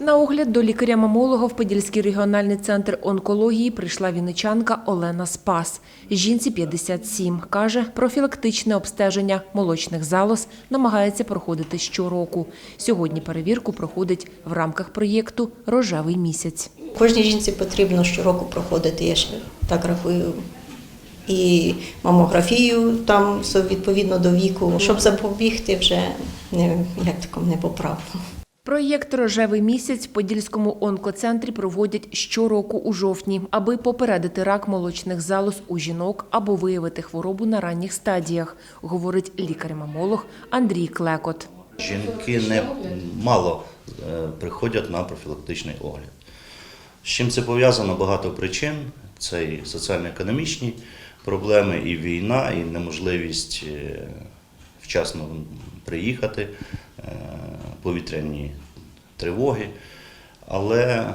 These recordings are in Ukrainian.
На огляд до лікаря-мамолога в Подільський регіональний центр онкології прийшла вінничанка Олена Спас. Жінці 57. Каже, профілактичне обстеження молочних залоз намагається проходити щороку. Сьогодні перевірку проходить в рамках проєкту «Рожевий місяць». Кожній жінці потрібно щороку проходити, я ж так рахую, і мамографію там відповідно до віку, щоб запобігти вже не, як такому непоправку. Проєкт «Рожевий місяць» в Подільському онкоцентрі проводять щороку у жовтні, аби попередити рак молочних залоз у жінок або виявити хворобу на ранніх стадіях, говорить лікар-мамолог Андрій Клекот. Жінки не мало е, приходять на профілактичний огляд. З чим це пов'язано? Багато причин. Це і соціально-економічні проблеми, і війна, і неможливість е, вчасно приїхати, е, повітряні тривоги. Але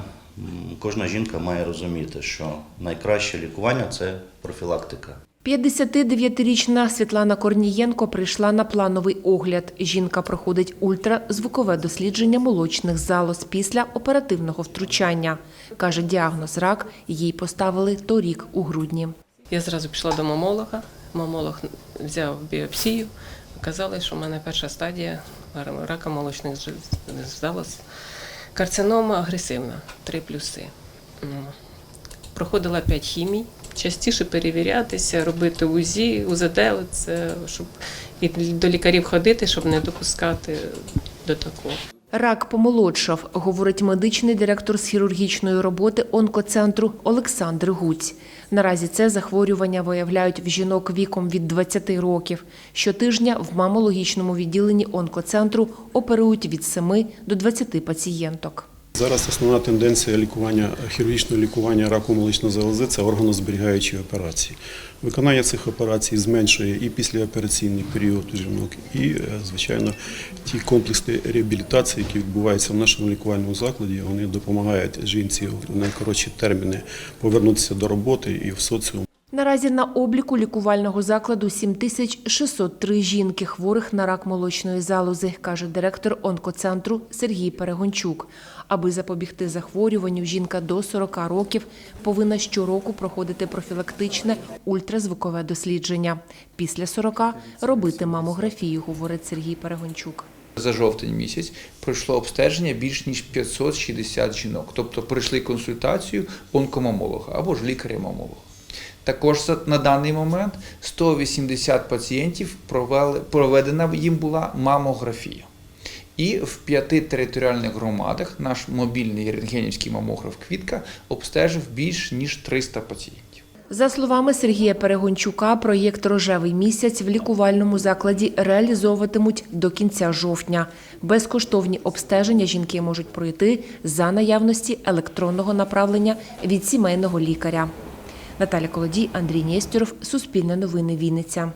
кожна жінка має розуміти, що найкраще лікування це профілактика. 59-річна Світлана Корнієнко прийшла на плановий огляд. Жінка проходить ультразвукове дослідження молочних залоз після оперативного втручання. Каже, діагноз рак їй поставили торік у грудні. Я зразу пішла до мамолога. Мамолог взяв біопсію. Казали, що в мене перша стадія рака молочних залоз. Карцинома агресивна, три плюси. Ну, Проходила 5 хімій. Частіше перевірятися, робити УЗІ, УЗД, це, щоб і до лікарів ходити, щоб не допускати до такого. Рак помолодшав, говорить медичний директор з хірургічної роботи онкоцентру Олександр Гуць. Наразі це захворювання виявляють в жінок віком від 20 років. Щотижня в мамологічному відділенні онкоцентру оперують від 7 до 20 пацієнток. Зараз основна тенденція лікування хірургічного лікування раку молочної залози це органозберігаючі операції. Виконання цих операцій зменшує і післяопераційний період жінок, і, е, звичайно, ті комплекси реабілітації, які відбуваються в нашому лікувальному закладі, вони допомагають жінці в найкоротші терміни повернутися до роботи і в соціум. Наразі на обліку лікувального закладу 7603 жінки хворих на рак молочної залози, каже директор онкоцентру Сергій Перегончук. Аби запобігти захворюванню, жінка до 40 років повинна щороку проходити профілактичне ультразвукове дослідження. Після 40 – робити мамографію, говорить Сергій Перегончук. За жовтень місяць пройшло обстеження більш ніж 560 жінок, тобто пройшли консультацію онкомамолога або ж лікаря-мамолога. Також на даний момент 180 пацієнтів провели, проведена їм була мамографія. І в п'яти територіальних громадах наш мобільний рентгенівський мамограф Квітка обстежив більш ніж 300 пацієнтів. За словами Сергія Перегончука, проєкт «Рожевий місяць» в лікувальному закладі реалізовуватимуть до кінця жовтня. Безкоштовні обстеження жінки можуть пройти за наявності електронного направлення від сімейного лікаря. Наталя Колодій, Андрій Нєстюров, Суспільне новини Вінниця.